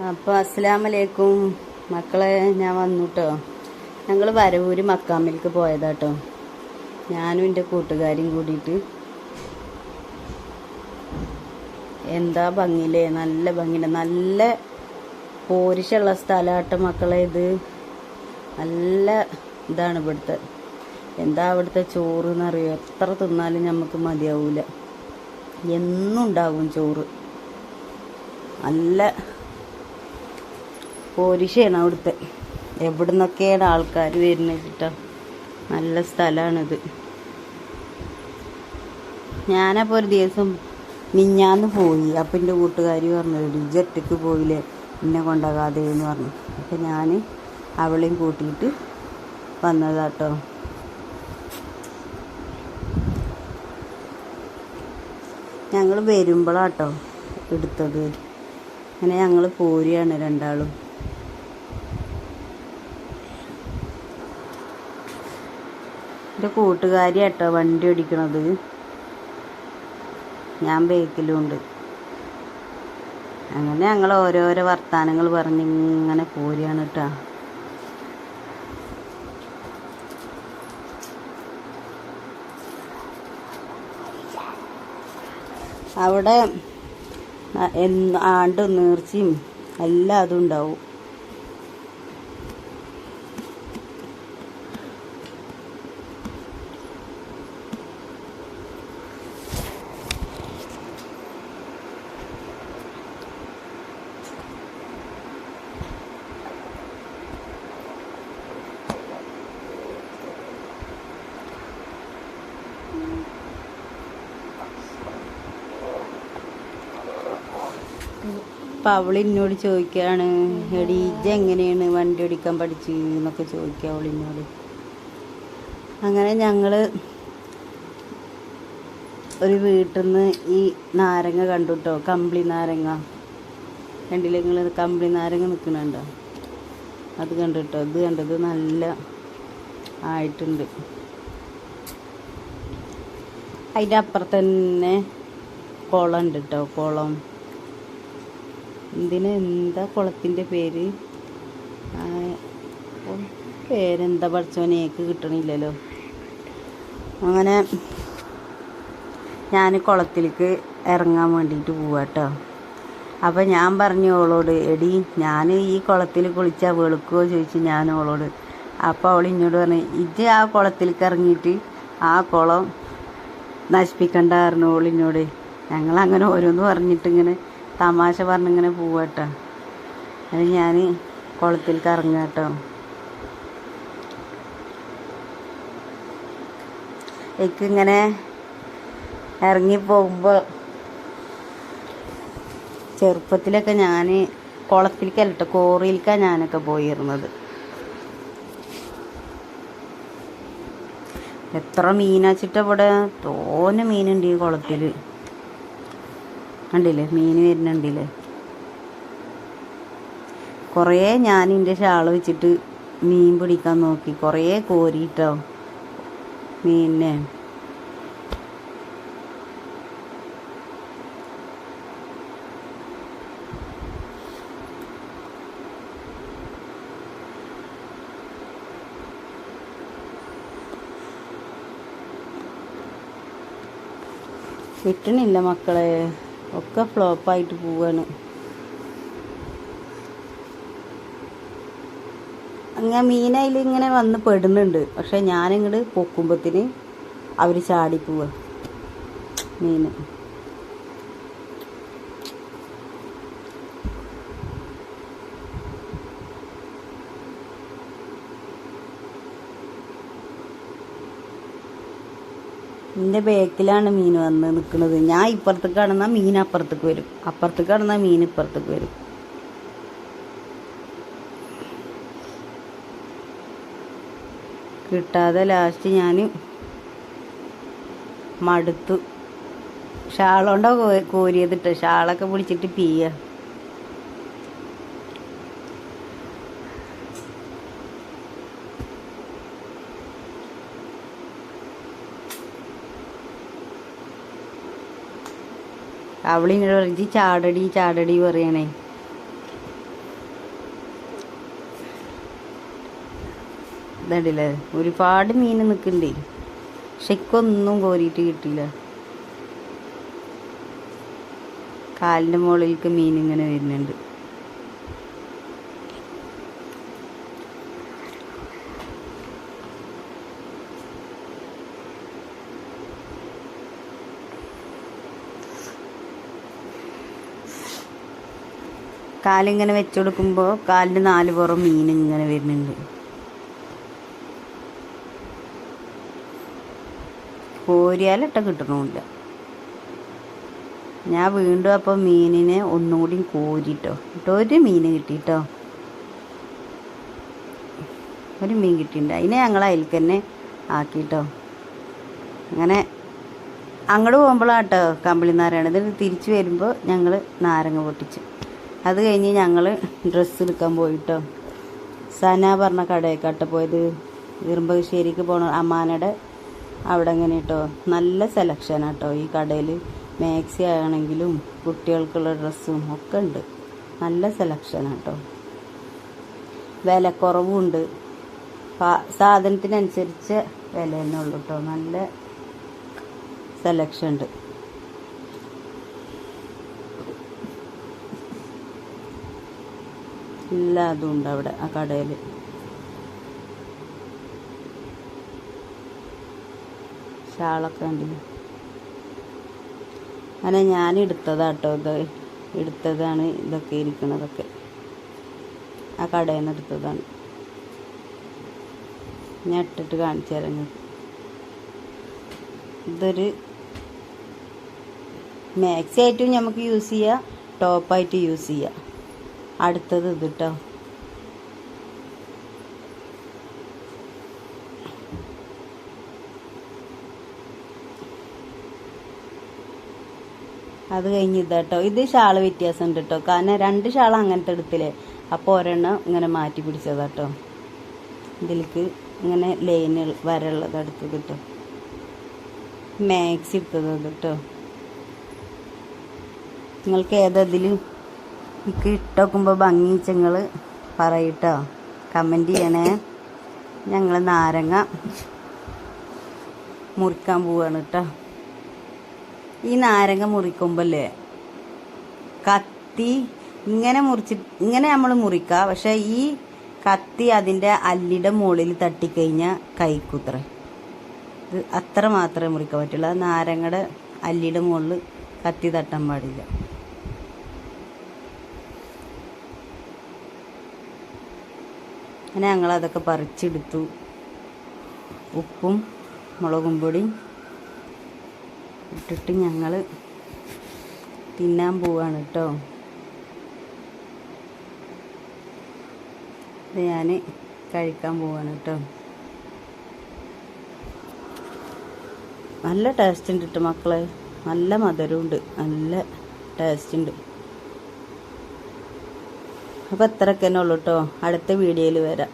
അപ്പോൾ അസ്സലാമലൈക്കും. മക്കളെ ഞാൻ വന്നു കേട്ടോ ഞങ്ങൾ വരവൂര് മക്കാമിലേക്ക് പോയതാട്ടോ. ഞാനും എന്റെ കൂട്ടുകാരും കൂടിയിട്ട്. എന്താ ഭംഗിയില്ലേ? നല്ല ഭംഗിയുണ്ട്. നല്ല പോരിശുള്ള സ്ഥലമാട്ടോ മക്കളെ ഇത്. നല്ല ഇതാണ് ഇവിടുത്തെ. എന്താ അവിടുത്തെ ചോറ് എന്നറിയോ? എത്ര തിന്നാലും നമുക്ക് മതിയാവൂല. എന്നും ഉണ്ടാവും ചോറ്. നല്ല പോരിശയാണ് അവിടുത്തെ. എവിടുന്നൊക്കെയാണ് ആൾക്കാർ വരുന്നത് കേട്ടോ നല്ല സ്ഥലമാണിത് ഞാനപ്പോൾ ഒരു ദിവസം മിഞ്ഞാന്ന് പോയി. അപ്പം എന്റെ കൂട്ടുകാരി പറഞ്ഞു "എടി, ഒറ്റയ്ക്ക് പോയില്ലേ? എന്നെ കൊണ്ടാകാതെ എന്ന് പറഞ്ഞു. അപ്പം ഞാൻ അവളെയും കൂട്ടിയിട്ട് വന്നതാട്ടോ ഞങ്ങൾ വരുമ്പോഴാട്ടോ എടുത്തത്. അങ്ങനെ ഞങ്ങൾ പോരുകയാണ് രണ്ടാളും. എന്റെ കൂട്ടുകാരി കേട്ടോ വണ്ടി ഓടിക്കണത്. ഞാൻ ബേക്കിലുണ്ട്. അങ്ങനെ ഞങ്ങൾ ഓരോരോ വർത്തമാനങ്ങൾ പറഞ്ഞ് ഇങ്ങനെ പോരുകയാണ് കേട്ടോ അവിടെ ആണ്ടും നേർച്ചയും എല്ലാം അതും ഉണ്ടാവും അപ്പം അവൾ എന്നോട് ചോദിക്കുകയാണ് എടി ഇജ എങ്ങനെയാണ് വണ്ടി ഓടിക്കാൻ പഠിച്ച്? എന്നൊക്കെ ചോദിക്കുക അവൾ എന്നോട്. അങ്ങനെ ഞങ്ങൾ ഒരു വീട്ടിൽ നിന്ന് ഈ നാരങ്ങ കണ്ടു കേട്ടോ കമ്പിളി നാരങ്ങ. കണ്ടില്ലേ നിങ്ങൾ കമ്പിളി നാരങ്ങ നിൽക്കുന്നുണ്ടോ അത് കണ്ടു കേട്ടോ ഇത് കണ്ടത് നല്ല ആയിട്ടുണ്ട്. അതിന്റെ അപ്പുറത്ത് തന്നെ കുളം ഉണ്ട് കേട്ടോ കുളം. എന്തിന് എന്താ കുളത്തിന്റെ പേര്? പേരെന്താ പഠിച്ചോനെ എനിക്ക് കിട്ടണില്ലല്ലോ. അങ്ങനെ ഞാൻ കുളത്തിലേക്ക് ഇറങ്ങാൻ വേണ്ടിയിട്ട് പോവാട്ടോ അപ്പം ഞാൻ പറഞ്ഞു ഓളോട് എടി ഞാൻ ഈ കുളത്തിൽ കുളിച്ചാൽ വെളുക്കുമോ ചോദിച്ചു ഞാൻ ഓളോട് അപ്പോൾ അവൾ ഇങ്ങോട്ട് പറഞ്ഞു ഇത് ആ കുളത്തിലേക്ക് ഇറങ്ങിയിട്ട് ആ കുളം നശിപ്പിക്കണ്ടായിരുന്നു ഓളിനോട് ഞങ്ങൾ അങ്ങനെ ഓരോന്ന് പറഞ്ഞിട്ട് ഇങ്ങനെ തമാശ പറഞ്ഞിങ്ങനെ പോവാട്ടോ അത് ഞാൻ കുളത്തിലേക്ക് ഇറങ്ങുക കേട്ടോ എനിക്കിങ്ങനെ ഇറങ്ങി പോകുമ്പോൾ ചെറുപ്പത്തിലൊക്കെ ഞാൻ കുളത്തിലേക്കല്ല കേട്ടോ കോറിയിലേക്കാണ് ഞാനൊക്കെ പോയിരുന്നത്. എത്ര മീനാച്ചിട്ട് ഇവിടെ തോനെ മീനുണ്ട് ഈ കുളത്തിൽ കണ്ടില്ലേ? മീൻ വരുന്നുണ്ടില്ലേ? കുറേ ഞാൻ എന്റെ ഷാൾ വെച്ചിട്ട് മീൻ പിടിക്കാൻ നോക്കി. കുറേ കോരിട്ടോ? മീനിനെ കിട്ടണില്ല മക്കളെ. ഒക്കെ ഫ്ലോപ്പായിട്ട് പോവാണ്. അങ്ങനെ മീനയിൽ ഇങ്ങനെ വന്ന് പെടുന്നുണ്ട്. പക്ഷെ ഞാനിങ്ങോട്ട് പൊക്കുമ്പത്തിന് അവർ ചാടി പോവാ. മീൻ. എന്റെ ബാക്കിലാണ് മീൻ വന്ന് നിൽക്കുന്നത് ഞാൻ ഇപ്പുറത്തേക്ക് കടന്നാൽ മീൻ അപ്പുറത്തേക്ക് വരും. അപ്പുറത്തേക്ക് കടന്നാൽ മീൻ ഇപ്പുറത്തേക്ക് വരും. കിട്ടാതെ ലാസ്റ്റ് ഞാൻ മടുത്തു. ഷാളോണ്ടോ കോരിയതിട്ട് ഷാളൊക്കെ പിടിച്ചിട്ട് പീയ. അവളിങ്ങനെ പറഞ്ഞ് ചാടടി ചാടടി പറയണേ. ഇതണ്ടില്ലേ? ഒരുപാട് മീൻ നിൽക്കണ്ടേ പക്ഷെ ഒന്നും കോരിയിട്ട് കിട്ടിയില്ല. കാലിന്റെ മുകളിലേക്ക് മീൻ ഇങ്ങനെ വരുന്നുണ്ട്. കാലിങ്ങനെ വെച്ചുകൊടുക്കുമ്പോൾ കാലിന്റെ നാല് പുറം മീൻ ഇങ്ങനെ വരുന്നുണ്ട്. കോരിയാലിട്ട കിട്ടണമില്ല ഞാൻ വീണ്ടും അപ്പോൾ മീനിനെ ഒന്നുകൂടി കോരിട്ടോ. കേട്ടോ ഒരു മീൻ കിട്ടിട്ടോ. ഒരു മീൻ കിട്ടിയിട്ടുണ്ട് അതിനെ ഞങ്ങൾ അതിലേക്ക് തന്നെ ആക്കിട്ടോ. അങ്ങനെ അങ്ങോട്ട് പോകുമ്പോഴാട്ടോ കമ്പിളി നാരായണ ഇത് തിരിച്ചു വരുമ്പോൾ ഞങ്ങൾ നാരങ്ങ പൊട്ടിച്ചു. അത് കഴിഞ്ഞ് ഞങ്ങൾ ഡ്രസ്സ് എടുക്കാൻ പോയിട്ടോ. സന പറഞ്ഞ കടയൊക്കെ പോയത്. ഇറുമ്പകശ്ശേരിക്ക് പോണ അമ്മാനയുടെ അവിടെ എങ്ങനെ കേട്ടോ നല്ല സെലക്ഷനാണ് കേട്ടോ ഈ കടയിൽ മാക്സി ആണെങ്കിലും കുട്ടികൾക്കുള്ള ഡ്രസ്സും ഒക്കെ ഉണ്ട്. നല്ല സെലക്ഷനാണ് കേട്ടോ വിലക്കുറവുണ്ട് സാധനത്തിനനുസരിച്ച് വില തന്നെ ഉള്ളൂ കേട്ടോ നല്ല സെലക്ഷൻ ഉണ്ട്. എല്ലാ അതും ഉണ്ട് അവിടെ ആ കടയിൽ ഷാളൊക്കെ ഉണ്ട് അങ്ങനെ ഞാൻ എടുത്തതാട്ടോ ഇത്. എടുത്തതാണ് ഇതൊക്കെ ഇരിക്കുന്നതൊക്കെ ആ കടയിൽ നിന്ന് എടുത്തതാണ്. ഞാൻ ഇട്ടിട്ട് കാണിച്ചു തരാം ഇതൊരു മാക്സി ആയിട്ടും നമുക്ക് യൂസ് ചെയ്യാം ടോപ്പായിട്ട് യൂസ് ചെയ്യാം. അടുത്തത് ഇത് കേട്ടോ അത് കഴിഞ്ഞ് ഇതാട്ടോ ഇത് ഷാൾ വ്യത്യാസം ഉണ്ട് കേട്ടോ കാരണം രണ്ട് ഷാൾ അങ്ങനത്തെ എടുത്തില്ലേ? അപ്പോൾ ഒരെണ്ണം ഇങ്ങനെ മാറ്റി പിടിച്ചതാട്ടോ ഇതിലേക്ക് ഇങ്ങനെ ലൈന് വരള്ളത് അടുത്തത് കേട്ടോ മാക്സ് എടുത്തത് കേട്ടോ നിങ്ങൾക്ക് ഏതതിൽ എനിക്ക് ഇട്ടൊക്കുമ്പോൾ ഭംഗി ചങ്ങൾ പറയട്ടോ. കമന്റ് ചെയ്യണേ. ഞങ്ങൾ നാരങ്ങ മുറിക്കാൻ പോവാണ് കേട്ടോ ഈ നാരങ്ങ മുറിക്കുമ്പോഴല്ലേ കത്തി ഇങ്ങനെ മുറിച്ച് ഇങ്ങനെ നമ്മൾ മുറിക്കുക പക്ഷെ ഈ കത്തി അതിന്റെ അല്ലിയുടെ മുകളിൽ തട്ടിക്കഴിഞ്ഞാൽ കൈക്കുത്ര. ഇത് അത്ര മാത്രമേ മുറിക്കാൻ പറ്റുള്ളൂ. നാരങ്ങയുടെ അല്ലിയുടെ മുകളിൽ കത്തി തട്ടാൻ പാടില്ല. അങ്ങനെ ഞങ്ങളതൊക്കെ പറിച്ചെടുത്തു. ഉപ്പും മുളകും പൊടിയും ഇട്ടിട്ട് ഞങ്ങൾ തിന്നാൻ പോവാണ് കേട്ടോ ഇത് ഞാൻ കഴിക്കാൻ പോവാണ് കേട്ടോ നല്ല ടേസ്റ്റ് ഉണ്ട് കേട്ടോ മക്കളെ. നല്ല മധുരമുണ്ട് നല്ല ടേസ്റ്റ് ഉണ്ട് അപ്പോൾ ഇത്രയൊക്കെ തന്നെ ഉള്ളൂ കേട്ടോ അടുത്ത വീഡിയോയിൽ വരാം.